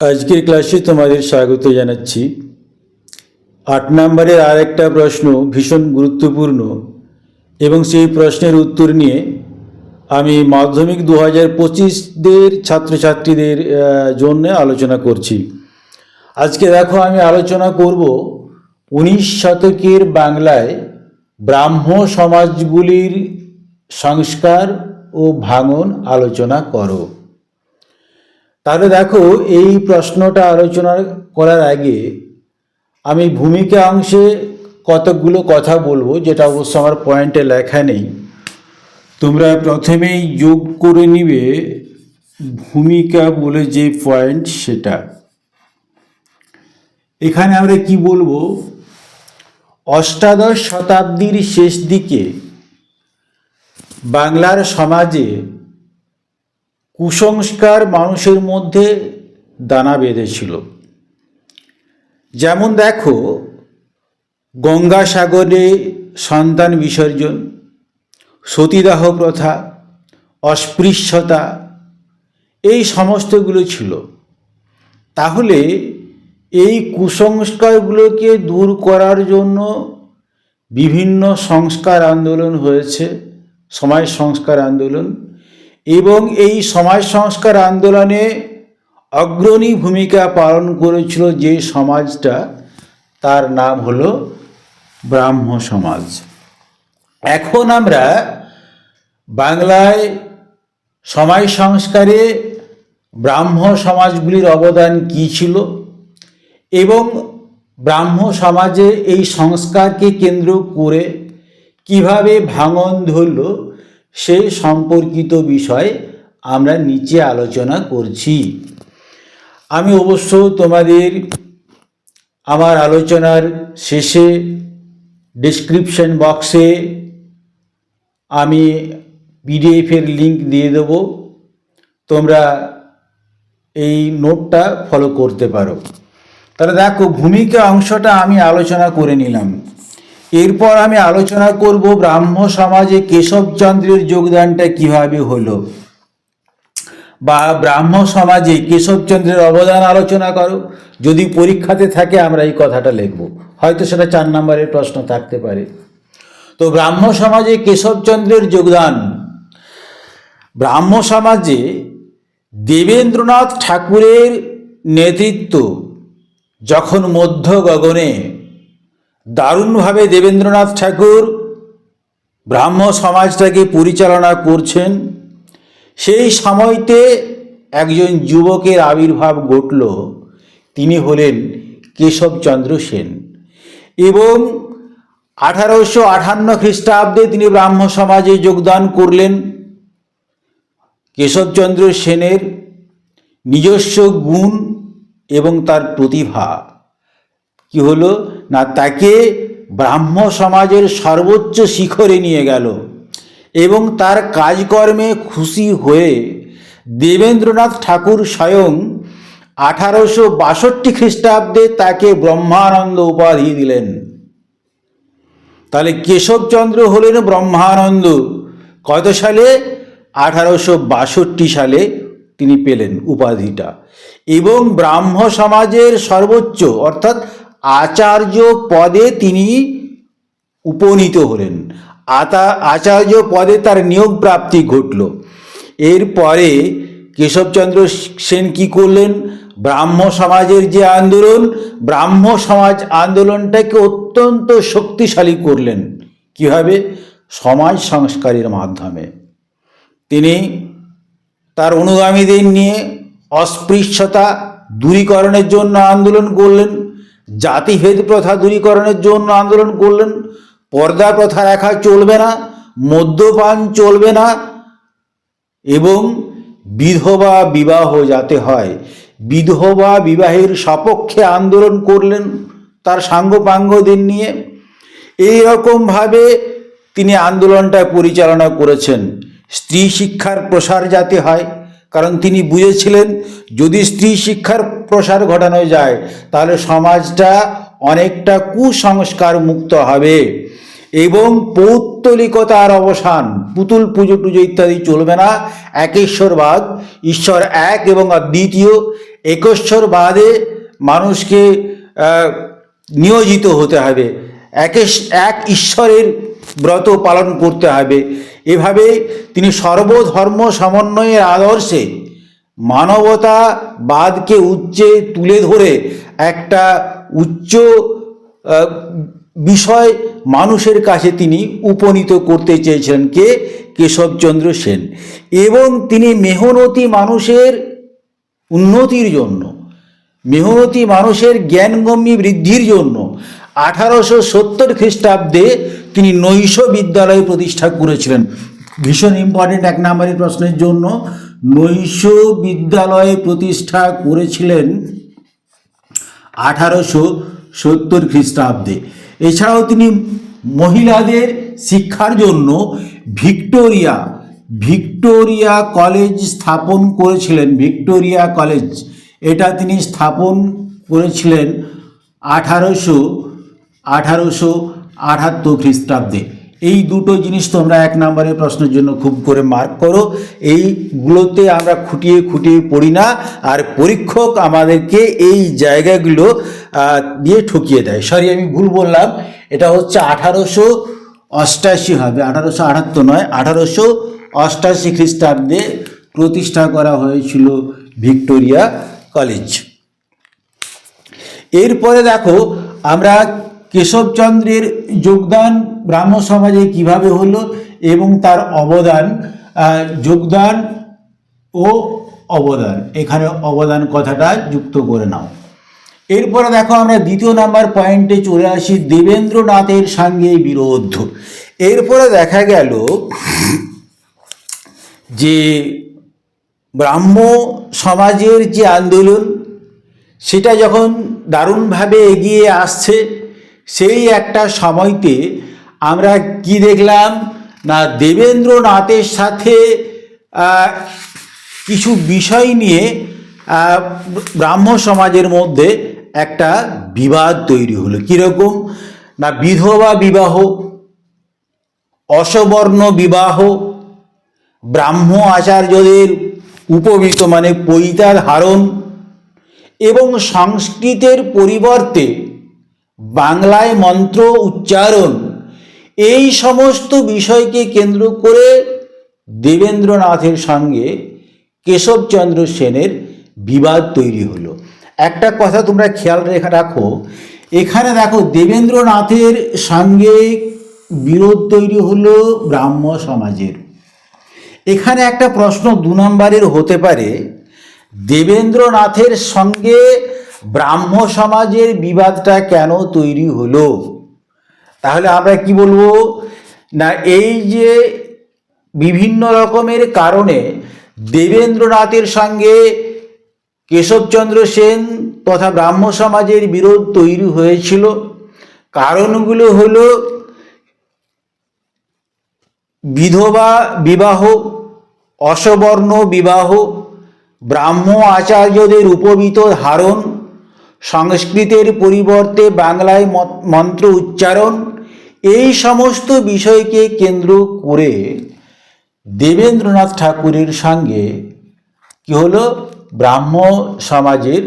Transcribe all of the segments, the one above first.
আজকের ক্লাসে তোমাদের স্বাগত জানাচ্ছি। আট নম্বরের আর একটা প্রশ্ন ভীষণ গুরুত্বপূর্ণ এবং সেই প্রশ্নের উত্তর নিয়ে আমি মাধ্যমিক দু হাজার পঁচিশদের ছাত্রছাত্রীদের জন্য আলোচনা করছি। আজকে দেখো আমি আলোচনা করব উনিশ শতকের বাংলায় ব্রাহ্ম সমাজগুলির সংস্কার ও ভাঙন আলোচনা করো। তাহলে দেখো, এই প্রশ্নটা আলোচনা করার আগে আমি ভূমিকা অংশে কতকগুলো কথা বলব, যেটা অবশ্য আমার পয়েন্টে লেখা নেই। তোমরা প্রথমেই যোগ করে নিবে ভূমিকা বলে যে পয়েন্ট সেটা। এখানে আমরা কি বলব? অষ্টাদশ শতাব্দীর শেষ দিকে বাংলার সমাজে কুসংস্কার মানুষের মধ্যে দানা বেঁধেছিল। যেমন দেখো, গঙ্গাসাগরে সন্তান বিসর্জন, সতীদাহ প্রথা, অস্পৃশ্যতা, এই সমস্তগুলো ছিল। তাহলে এই কুসংস্কারগুলোকে দূর করার জন্য বিভিন্ন সংস্কার আন্দোলন হয়েছে, সমাজ সংস্কার আন্দোলন। এবং এই সমাজ সংস্কার আন্দোলনে অগ্রণী ভূমিকা পালন করেছিল যে সমাজটা, তার নাম হলো ব্রাহ্ম সমাজ। এখন আমরা বাংলায় সমাজ সংস্কারে ব্রাহ্ম সমাজগুলির অবদান কী ছিল এবং ব্রাহ্ম সমাজে এই সংস্কারকে কেন্দ্র করে কীভাবে ভাঙন ধরল সেই সম্পর্কিত বিষয় আমরা নিচে আলোচনা করছি। আমি অবশ্য তোমাদের আমার আলোচনার শেষে ডিসক্রিপশন বক্সে আমি পিডিএফের লিঙ্ক দিয়ে দেব। তোমরা এই নোটটা ফলো করতে পারো। তাহলে দেখো, ভূমিকা অংশটা আমি আলোচনা করে নিলাম। এরপর আমি আলোচনা করব ব্রাহ্ম সমাজে কেশবচন্দ্রের যোগদানটা কীভাবে হলো? বা ব্রাহ্ম সমাজে কেশবচন্দ্রের অবদান আলোচনা করো। যদি পরীক্ষাতে থাকে আমরা এই কথাটা লিখব। হয়তো সেটা চার নম্বরের প্রশ্ন থাকতে পারে। তো ব্রাহ্ম সমাজে কেশবচন্দ্রের যোগদান। ব্রাহ্ম সমাজে দেবেন্দ্রনাথ ঠাকুরের নেতৃত্ব যখন মধ্য গগনে দারুণভাবে দেবেন্দ্রনাথ ঠাকুর ব্রাহ্ম সমাজটাকে পরিচালনা করছেন। সেই সময়তে একজন যুবকের আবির্ভাব ঘটল। তিনি হলেন কেশবচন্দ্র সেন এবং আঠারোশো আঠান্ন খ্রিস্টাব্দে তিনি ব্রাহ্ম সমাজে যোগদান করলেন। কেশবচন্দ্র সেনের নিজস্ব গুণ এবং তার প্রতিভা কি হলো? না, তাকে ব্রাহ্ম সমাজের সর্বোচ্চ শিখরে নিয়ে গেল এবং তার কাজকর্মে খুশি হয়ে দেবেন্দ্রনাথ ঠাকুর স্বয়ং আঠারোশো বাষট্টি খ্রিস্টাব্দে তাকে ব্রহ্মানন্দ উপাধি দিলেন। তাহলে কেশবচন্দ্র হলেন ব্রহ্মানন্দ। কত সালে? আঠারোশো বাষট্টি সালে তিনি পেলেন উপাধিটা। এবং ব্রাহ্ম সমাজের সর্বোচ্চ, অর্থাৎ আচার্য পদে তিনি উপনীত হলেন। আতা, আচার্য পদে তার নিয়োগ প্রাপ্তি ঘটল। এরপরে কেশবচন্দ্র সেন কি করলেন? ব্রাহ্ম সমাজের যে আন্দোলন, ব্রাহ্ম সমাজ আন্দোলনটাকে অত্যন্ত শক্তিশালী করলেন। কীভাবে? সমাজ সংস্কারের মাধ্যমে। তিনি তার অনুগামীদের নিয়ে অস্পৃশ্যতা দূরীকরণের জন্য আন্দোলন করলেন। জাতিভেদ প্রথা দূরীকরণের জন্য আন্দোলন করলেন, পর্দা প্রথা রাখা চলবে না, মদ্যপান চলবে না এবং বিধবা বিবাহ যাতে হয়। বিধবা বিবাহের সপক্ষে আন্দোলন করলেন তার সাঙ্গপাঙ্গদের নিয়ে। এই রকমভাবে তিনি আন্দোলনটা পরিচালনা করেছেন। স্ত্রী শিক্ষার প্রসার যাতে হয় কারণ তিনি বুঝেছিলেন, যদি স্ত্রী শিক্ষার প্রসার ঘটানো যায়, তাহলে সমাজটা অনেকটা কুসংস্কার মুক্ত হবে। এবং পৌত্তলিকতার অবসান, পুতুল পুজো টুজো ইত্যাদি চলবে না। একেশ্বরবাদ, ঈশ্বর এক এবং দ্বিতীয় একশ্বর বাদে মানুষকে নিয়োজিত হতে হবে। একেশ, এক ঈশ্বরের ব্রত পালন করতে হবে। এভাবে তিনি সর্বধর্ম সমন্বয়ের আদর্শে মানবতাবাদকে উচ্চে তুলে ধরে একটা উচ্চ বিষয় মানুষের কাছে তিনি উপনীত করতে চেয়েছিলেন কে? কেশবচন্দ্র সেন। এবং তিনি মেহনতি মানুষের উন্নতির জন্য, মেহনতি মানুষের জ্ঞানগম্যী বৃদ্ধির জন্য আঠারোশো সত্তর খ্রিস্টাব্দে তিনি নৈশ বিদ্যালয় প্রতিষ্ঠা করেছিলেন। ভীষণ ইম্পর্টেন্ট এক নম্বরের প্রশ্নের জন্য নৈশ বিদ্যালয় প্রতিষ্ঠা করেছিলেন আঠারোশো সত্তর খ্রিস্টাব্দে। এছাড়াও তিনি মহিলাদের শিক্ষার জন্য ভিক্টোরিয়া ভিক্টোরিয়া কলেজ স্থাপন করেছিলেন। ভিক্টোরিয়া কলেজ, এটা তিনি স্থাপন করেছিলেন আঠারোশো আঠারোশো আঠাত্তর খ্রিস্টাব্দে। এই দুটো জিনিস তোমরা এক নম্বরের প্রশ্নের জন্য খুব করে মার্ক করো। এইগুলোতে আমরা খুঁটিয়ে খুঁটিয়ে পড়ি না, আর পরীক্ষক আমাদেরকে এই জায়গাগুলো দিয়ে ঠকিয়ে দেয়। সরি আমি ভুল বললাম। এটা হচ্ছে আঠারোশো অষ্টাশি হবে। আঠারোশো আটাত্তর নয়, আঠারোশো অষ্টাশি খ্রিস্টাব্দে প্রতিষ্ঠা করা হয়েছিল ভিক্টোরিয়া কলেজ। এরপরে দেখো, আমরা কেশবচন্দ্রের যোগদান ব্রাহ্ম সমাজে কীভাবে হলো এবং তার অবদান যোগদান ও অবদান। এখানে অবদান কথাটা যুক্ত করে নাও। এরপরে দেখো আমরা দ্বিতীয় নাম্বার পয়েন্টে চলে আসি, দেবেন্দ্রনাথের সঙ্গে বিরোধ। এরপরে দেখা গেল যে ব্রাহ্ম সমাজের যে আন্দোলন, সেটা যখন দারুণভাবে এগিয়ে আসছে সেই একটা সময়তে আমরা কি দেখলাম? না, দেবেন্দ্রনাথের সাথে কিছু বিষয় নিয়ে ব্রাহ্ম সমাজের মধ্যে একটা বিবাদ তৈরি হলো। কীরকম? না, বিধবা বিবাহ, অসবর্ণ বিবাহ, ব্রাহ্ম আচার্যদের উপবিত মানে পৈতার হারণ এবং সংস্কৃতের পরিবর্তে বাংলায় মন্ত্র উচ্চারণ। এই সমস্ত বিষয়কে কেন্দ্র করে দেবেন্দ্রনাথের সঙ্গে কেশবচন্দ্র সেনের বিবাদ তৈরি হলো। একটা কথা তোমরা খেয়াল রেখে রাখো, এখানে দেখো দেবেন্দ্রনাথের সঙ্গে বিরোধ তৈরি হলো ব্রাহ্ম সমাজের। এখানে একটা প্রশ্ন দু নম্বরের হতে পারে, দেবেন্দ্রনাথের সঙ্গে ব্রাহ্ম সমাজের বিবাদটা কেন তৈরি হলো? তাহলে আমরা কি বলব? না, এই যে বিভিন্ন রকমের কারণে দেবেন্দ্রনাথের সঙ্গে কেশবচন্দ্র সেন তথা ব্রাহ্ম সমাজের বিরোধ তৈরি হয়েছিল। কারণগুলো হলো বিধবা বিবাহ, অসবর্ণ বিবাহ, ব্রাহ্ম আচার্যদের উপবিত ধারণ সংস্কৃতের পরিবর্তে বাংলায় মন্ত্র উচ্চারণ, এই সমস্ত বিষয়কে কেন্দ্র করে দেবেন্দ্রনাথ ঠাকুরের সঙ্গে কি হলো? ব্রাহ্ম সমাজের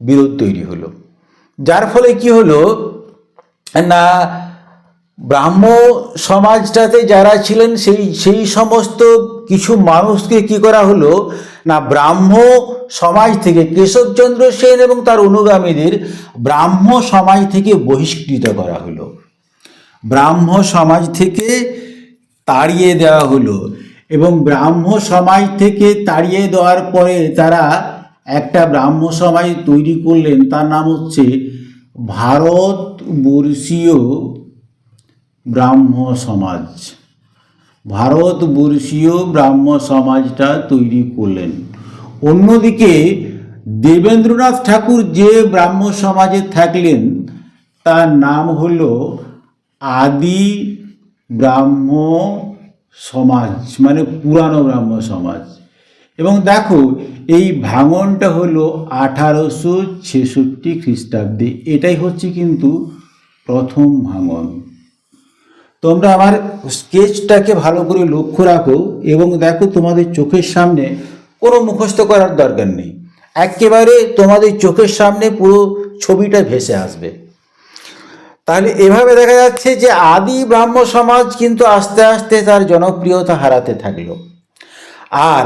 বিরোধ তৈরি হলো। যার ফলে কি হলো? না ব্রাহ্ম সমাজটাতে যারা ছিলেন, সেই সেই সমস্ত কিছু মানুষকে কি করা হলো? না, ব্রাহ্ম সমাজ থেকে কেশবচন্দ্র সেন এবং তার অনুগামীদের ব্রাহ্ম সমাজ থেকে বহিষ্কৃত করা হলো। ব্রাহ্ম সমাজ থেকে তাড়িয়ে দেওয়া হলো এবং ব্রাহ্ম সমাজ থেকে তাড়িয়ে দেওয়ার পরে তারা একটা ব্রাহ্ম সমাজ তৈরি করলেন। তার নাম হচ্ছে ভারতবর্ষীয় ব্রাহ্ম সমাজ। ভারতবর্ষীয় ব্রাহ্ম সমাজটা তৈরি করলেন। অন্যদিকে দেবেন্দ্রনাথ ঠাকুর যে ব্রাহ্ম সমাজে থাকলেন, তার নাম হল আদি ব্রাহ্ম সমাজ মানে পুরানো ব্রাহ্ম সমাজ। এবং দেখো, এই ভাঙনটা হলো আঠারোশো ছেষট্টি খ্রিস্টাব্দে। এটাই হচ্ছে কিন্তু প্রথম ভাঙন। তোমরা আমার স্কেচটাকে ভালো করে লক্ষ্য রাখো এবং দেখো তোমাদের চোখের সামনে কোনো মুখস্থ করার দরকার নেই। একেবারে তোমাদের চোখের সামনে পুরো ছবিটা ভেসে আসবে। তাহলে এভাবে দেখা যাচ্ছে যে আদি ব্রাহ্ম সমাজ কিন্তু আস্তে আস্তে তার জনপ্রিয়তা হারাতে থাকল। আর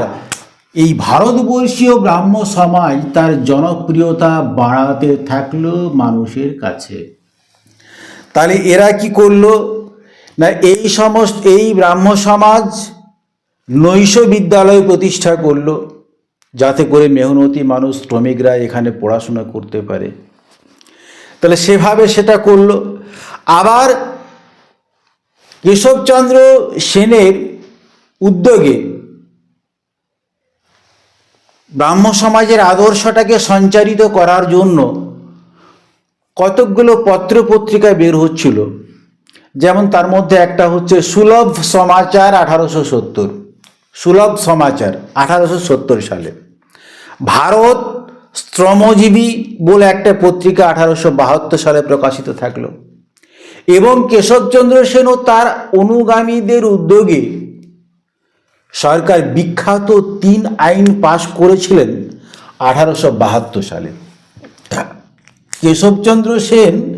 এই ভারতবর্ষীয় ব্রাহ্ম সমাজ তার জনপ্রিয়তা বাড়াতে থাকল মানুষের কাছে। তাহলে এরা কি করল? না, এই সমস্ত, এই ব্রাহ্ম সমাজ নৈশ বিদ্যালয় প্রতিষ্ঠা করল, যাতে করে মেহনতি মানুষ, শ্রমিকরা এখানে পড়াশোনা করতে পারে। তাহলে সেভাবে সেটা করল। আবার কেশবচন্দ্র সেনের উদ্যোগে ব্রাহ্ম সমাজের আদর্শটাকে সঞ্চারিত করার জন্য কতকগুলো পত্র পত্রিকা বের হচ্ছিল। যেমন তার মধ্যে একটা হচ্ছে সুলভ সমাচার আঠারোশো সত্তর। সুলভ সমাচার আঠারোশো সত্তর সালে। ভারত শ্রমজীবী বলে একটা পত্রিকা আঠারোশো বাহাত্তর সালে প্রকাশিত থাকল। এবং কেশবচন্দ্র সেন ও তার অনুগামীদের উদ্যোগে সরকার বিখ্যাত তিন আইন পাশ করেছিলেন আঠারোশো বাহাত্তর সালে। কেশবচন্দ্র সেন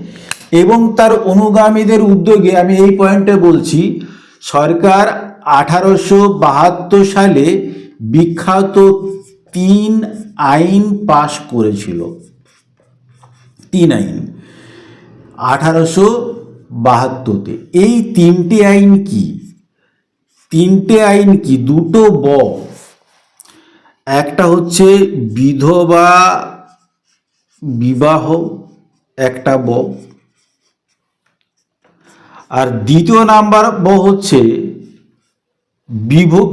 এবং তার অনুগামীদের উদ্যোগে আমি এই পয়েন্টে বলছি, সরকার আঠারোশো বাহাত্তর সালে বিখ্যাত তিন আইন পাশ করেছিল। তিন আইন। আঠারোশো বাহাত্তরতে। এই তিনটে আইন কি? তিনটে আইন কি? দুটো ব। একটা হচ্ছে বিধবা বিবাহ, একটা ব। আর দ্বিতীয় নাম্বার ব হচ্ছে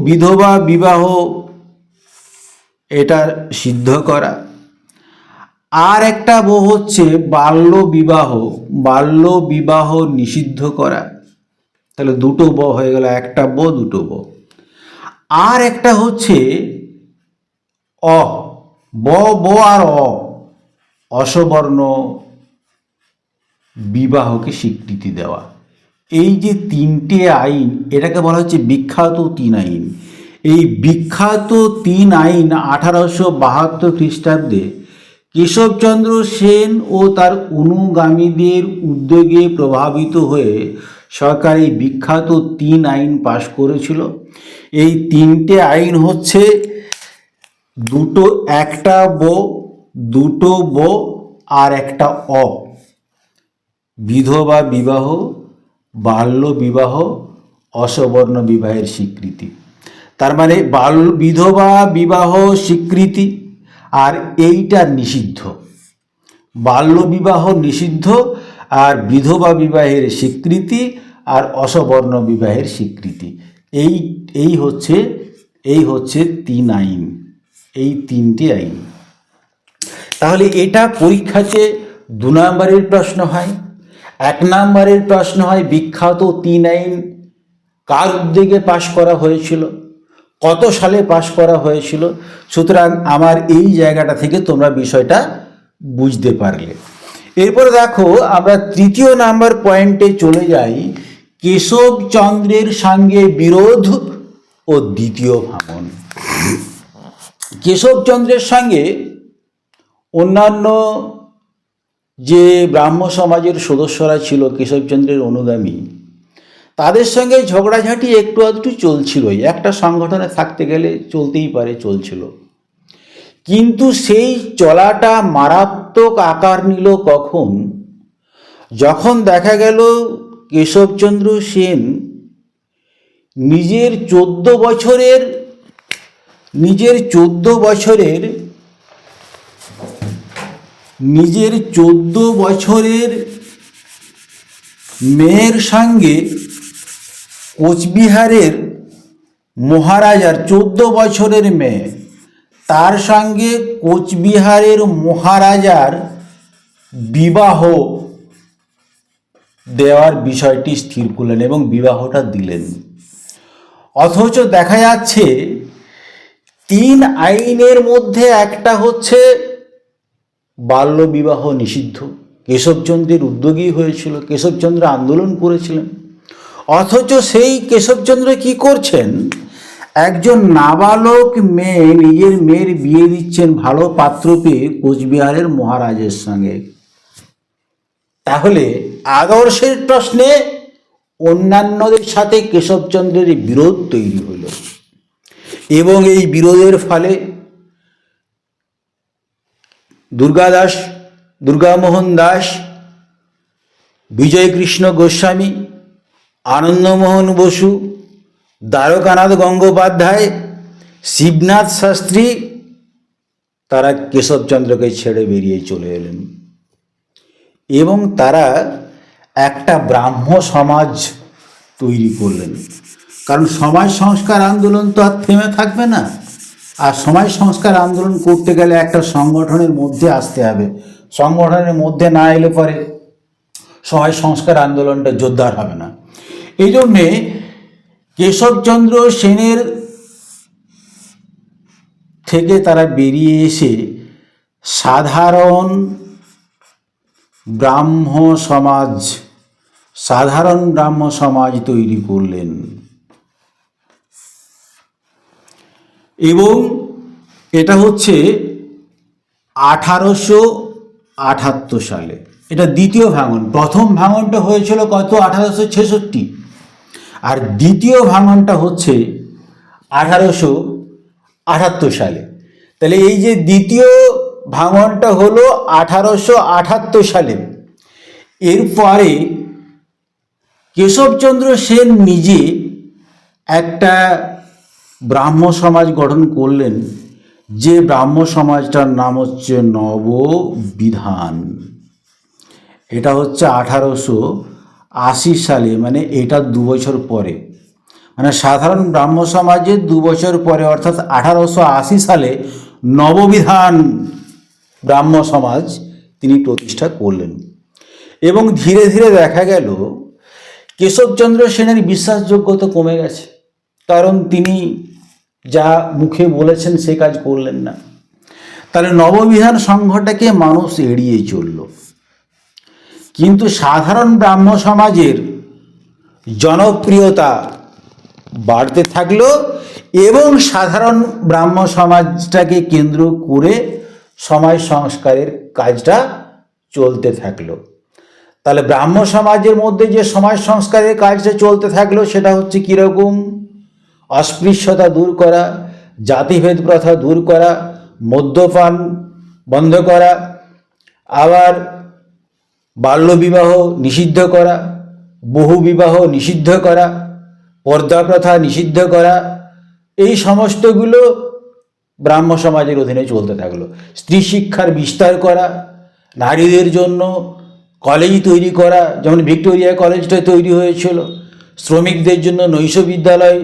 বিধবা বিবাহ এটা সিদ্ধ করা। আর একটা ব হচ্ছে বাল্য বিবাহ বাল্য বিবাহ নিষিদ্ধ করা। তাহলে দুটো ব হয়ে গেল, একটা ব দুটো ব আর একটা হচ্ছে অ ব ব আর অ, অসবর্ণ বিবাহকে স্বীকৃতি দেওয়া। এই যে তিনটে আইন, এটাকে বলা হচ্ছে বিখ্যাত তিন আইন। এই বিখ্যাত তিন আইন আঠারোশো বাহাত্তর খ্রিস্টাব্দে কেশবচন্দ্র সেন ও তার অনুগামীদের উদ্যোগে প্রভাবিত হয়ে সরকার এই বিখ্যাত তিন আইন পাশ করেছিল। এই তিনটে আইন হচ্ছে দুটো একটা ব, দুটো ব আর একটা অ। বিধবা বিবাহ বাল্য বিবাহ, অসবর্ণ বিবাহের স্বীকৃতি। তার মানে বাল, বিধবা বিবাহ স্বীকৃতি, আর এইটা নিষিদ্ধ। বাল্য বিবাহ নিষিদ্ধ, আর বিধবা বিবাহের স্বীকৃতি, আর অসবর্ণ বিবাহের স্বীকৃতি। এই এই হচ্ছে এই হচ্ছে তিন আইন। এই তিনটি আইন। তাহলে এটা পরীক্ষাতে দু নম্বরের প্রশ্ন হয়। এক নম্বরের প্রশ্ন হয়, বিখ্যাত তিন আইন কার উদ্যোগে পাশ করা হয়েছিল? কত সালে পাশ করা হয়েছিল? সুতরাং আমার এই জায়গাটা থেকে তোমরা বিষয়টা বুঝতে পারলে। এরপরে দেখো, আমরা তৃতীয় নাম্বার পয়েন্টে চলে যাই কেশবচন্দ্রের সঙ্গে বিরোধ ও দ্বিতীয় ভাঙন। কেশবচন্দ্রের সঙ্গে অন্যান্য যে ব্রাহ্ম সমাজের সদস্যরা ছিল কেশবচন্দ্রের অনুগামী, তাদের সঙ্গে ঝগড়াঝাঁটি একটু আধটু চলছিলই। একটা সংগঠনে থাকতে গেলে চলতেই পারে, চলছিল। কিন্তু সেই চলাটা মারাত্মক আকার নিল কখন? যখন দেখা গেল কেশবচন্দ্র সেন নিজের চোদ্দ বছরের, নিজের চোদ্দ বছরের নিজের চোদ্দ বছরের মেয়ের সঙ্গে কোচবিহারের মহারাজার চোদ্দ বছরের মেয়ে। তার সঙ্গে কোচবিহারের মহারাজার বিবাহ দেওয়ার বিষয়টি স্থির করলেন এবং বিবাহটা দিলেন। অথচ দেখা যাচ্ছে, তিন আইনের মধ্যে একটা হচ্ছে বাল্য বিবাহ নিষিদ্ধ। কেশবচন্দ্রের উদ্যোগী হয়েছিল, কেশবচন্দ্র আন্দোলন করেছিলেন। অথচ সেই কেশবচন্দ্র কি করছেন? একজন নাবালক মেয়ে, নিজের মেয়ের বিয়ে দিচ্ছেন ভালো পাত্র পেয়ে কোচবিহারের মহারাজের সঙ্গে। তাহলে আদর্শের প্রশ্নে অন্যান্যদের সাথে কেশবচন্দ্রের বিরোধ তৈরি হলো। এবং এই বিরোধের ফলে দুর্গাদাস দুর্গামোহন দাস, বিজয়কৃষ্ণ গোস্বামী আনন্দমোহন বসু, দ্বারকানাথ গঙ্গোপাধ্যায়, শিবনাথ শাস্ত্রী, তারা কেশবচন্দ্রকে ছেড়ে বেরিয়ে চলে এলেন। এবং তারা একটা ব্রাহ্ম সমাজ তৈরি করলেন। কারণ সমাজ সংস্কার আন্দোলন তো আর থেমে থাকবে না। আর সমাজ সংস্কার আন্দোলন করতে গেলে একটা সংগঠনের মধ্যে আসতে হবে। সংগঠনের মধ্যে না এলে পরে সমাজ সংস্কার আন্দোলনটা জোরদার হবে না। এই জন্যে কেশবচন্দ্র সেনের থেকে তারা বেরিয়ে এসে সাধারণ ব্রাহ্ম সমাজ সাধারণ ব্রাহ্ম সমাজ তৈরি করলেন। এবং এটা হচ্ছে আঠারোশো আঠাত্তর সালে। এটা দ্বিতীয় ভাঙন। প্রথম ভাঙনটা হয়েছিল কত? আঠারোশো ছেষট্টি। আর দ্বিতীয় ভাঙনটা হচ্ছে আঠারোশো আঠাত্তর সালে। তাহলে এই যে দ্বিতীয় ভাঙনটা হলো আঠারোশো আঠাত্তর সালে। এরপরে কেশবচন্দ্র সেন নিজে একটা ব্রাহ্ম সমাজ গঠন করলেন। যে ব্রাহ্ম সমাজটার নাম হচ্ছে নববিধান। এটা হচ্ছে আঠারোশো আশি সালে মানে এটা দু বছর পরে। মানে সাধারণ ব্রাহ্ম সমাজের দু বছর পরে, অর্থাৎ আঠারোশো আশি সালে নববিধান ব্রাহ্ম সমাজ তিনি প্রতিষ্ঠা করলেন। এবং ধীরে ধীরে দেখা গেল, কেশবচন্দ্র সেনের বিশ্বাসযোগ্যতা কমে গেছে। কারণ তিনি যা মুখে বলেছেন সে কাজ করলেন না। তাহলে নববিধান সংঘটাকে মানুষ এড়িয়ে চলল। কিন্তু সাধারণ ব্রাহ্ম সমাজের জনপ্রিয়তা বাড়তে থাকল এবং সাধারণ ব্রাহ্ম সমাজটাকে কেন্দ্র করে সমাজ সংস্কারের কাজটা চলতে থাকল। তাহলে ব্রাহ্ম সমাজের মধ্যে যে সমাজ সংস্কারের কাজটা চলতে থাকল সেটা হচ্ছে কীরকম? অস্পৃশ্যতা দূর করা, জাতিভেদ প্রথা দূর করা, মদ্যপান বন্ধ করা, আবার বাল্যবিবাহ নিষিদ্ধ করা বহু বিবাহ নিষিদ্ধ করা, পর্দা প্রথা নিষিদ্ধ করা, এই সমস্তগুলো ব্রাহ্ম সমাজের অধীনে চলতে থাকল। স্ত্রী শিক্ষার বিস্তার করা, নারীদের জন্য কলেজ তৈরি করা, যেমন ভিক্টোরিয়া কলেজটা তৈরি হয়েছিল, শ্রমিকদের জন্য নৈশ বিদ্যালয়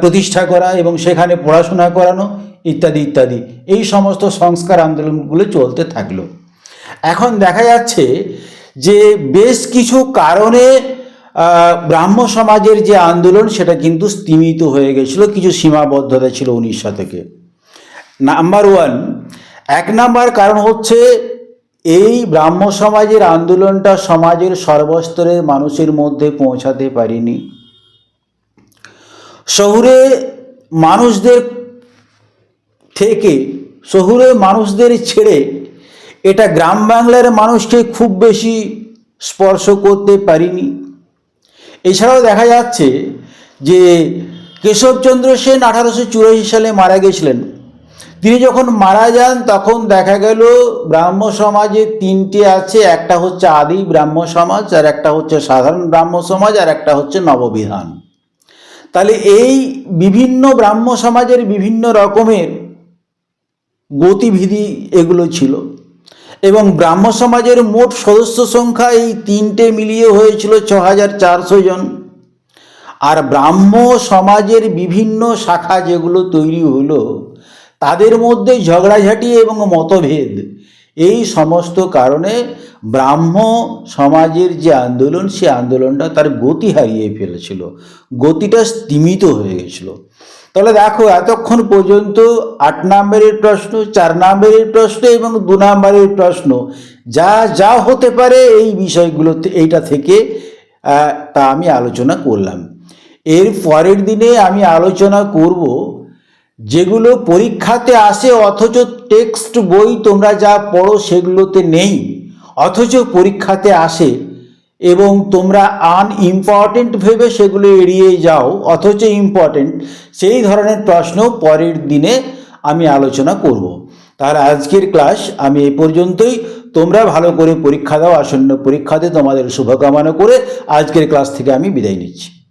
প্রতিষ্ঠা করা এবং সেখানে পড়াশোনা করানো ইত্যাদি ইত্যাদি। এই সমস্ত সংস্কার আন্দোলনগুলো চলতে থাকল। এখন দেখা যাচ্ছে যে বেশ কিছু কারণে ব্রাহ্ম সমাজের যে আন্দোলন, সেটা কিন্তু স্তীমিত হয়ে গেছিল, কিছু সীমাবদ্ধতা ছিল উনিশ শতকে। নাম্বার ওয়ান, এক নাম্বার কারণ হচ্ছে এই ব্রাহ্ম সমাজের আন্দোলনটা সমাজের সর্বস্তরের মানুষের মধ্যে পৌঁছাতে পারেনি। শহুরে মানুষদের থেকে, শহুরে মানুষদের ছেড়ে এটা গ্রাম বাংলার মানুষকে খুব বেশি স্পর্শ করতে পারিনি। এছাড়াও দেখা যাচ্ছে যে কেশবচন্দ্র সেন আঠারোশো চুরাশি সালে মারা গেছিলেন। তিনি যখন মারা যান, তখন দেখা গেল ব্রাহ্ম সমাজে তিনটে আছে, একটা হচ্ছে আদি ব্রাহ্ম সমাজ, আর একটা হচ্ছে সাধারণ ব্রাহ্ম সমাজ, আর একটা হচ্ছে নববিধান। তাহলে এই বিভিন্ন ব্রাহ্ম সমাজের বিভিন্ন রকমের গতিবিধি এগুলো ছিল। এবং ব্রাহ্ম সমাজের মোট সদস্য সংখ্যা এই তিনটে মিলিয়ে হয়েছিল ছ হাজার চারশো জন। আর ব্রাহ্ম সমাজের বিভিন্ন শাখা যেগুলো তৈরি হলো, তাদের মধ্যে ঝগড়াঝাটি এবং মতভেদ এই সমস্ত কারণে ব্রাহ্ম সমাজের যে আন্দোলন, সে আন্দোলনটা তার গতি হারিয়ে ফেলেছিল। গতিটা স্তীমিত হয়ে গেছিল। তাহলে দেখো, এতক্ষণ পর্যন্ত আট নম্বরের প্রশ্ন, চার নম্বরের প্রশ্ন এবং দু নম্বরের প্রশ্ন, যা যা হতে পারে এই বিষয়গুলোতে, এইটা থেকে তা আমি আলোচনা করলাম। এর পরের দিনে আমি আলোচনা করব যেগুলো পরীক্ষাতে আসে, অথচ টেক্সট বই তোমরা যা পড়ো সেগুলোতে নেই, অথচ পরীক্ষাতে আসে এবং তোমরা আনইম্পর্টেন্ট ভেবে সেগুলো এড়িয়ে যাও, অথচ ইম্পর্টেন্ট সেই ধরনের প্রশ্ন পরের দিনে আমি আলোচনা করব। তার আজকের ক্লাস আমি এ পর্যন্তই। তোমরা ভালো করে পরীক্ষা দাও, আসন্ন পরীক্ষাতে তোমাদের শুভকামনা করে আজকের ক্লাস থেকে আমি বিদায় নিচ্ছি।